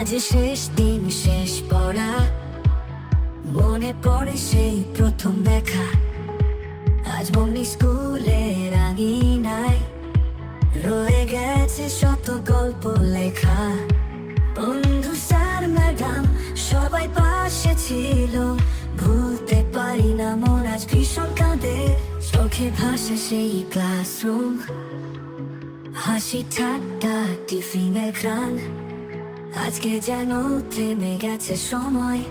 আজ শেষ দিন, শেষ পড়া। মনে পড়ে সেই প্রথম দেখা। আজ মনি স্কুলের আঙিনায় রয়ে গেছে শত গল্প লেখা। চোখে সেই ক্লাসরুম হাসি ঠাট্টা টিফিনের ঘ্রাণ আজকে যেন থেমে গেছে সময়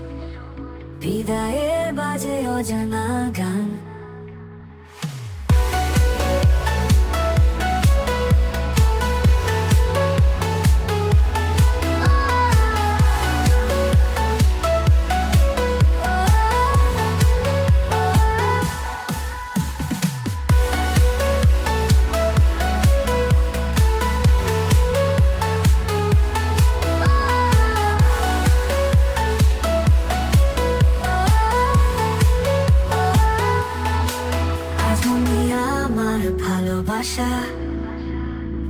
বিদায়ের বাজে অজানা গান ভালোবাসা।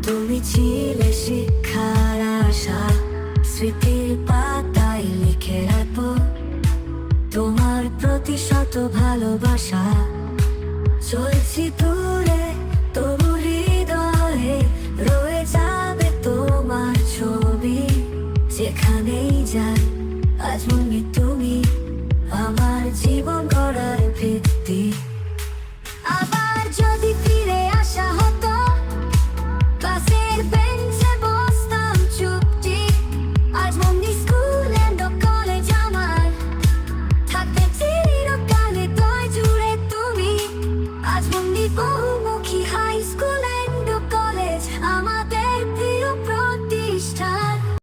তুমি ছিলে শিক্ষার আশা, স্মৃতির পাতায় লিখে রাখব তোমার প্রতি শত ভালোবাসা। চলছি দূরে, তবু হৃদয়ে রয়ে যাবে তোমার ছবি। যেখানেই যায় আজ মনে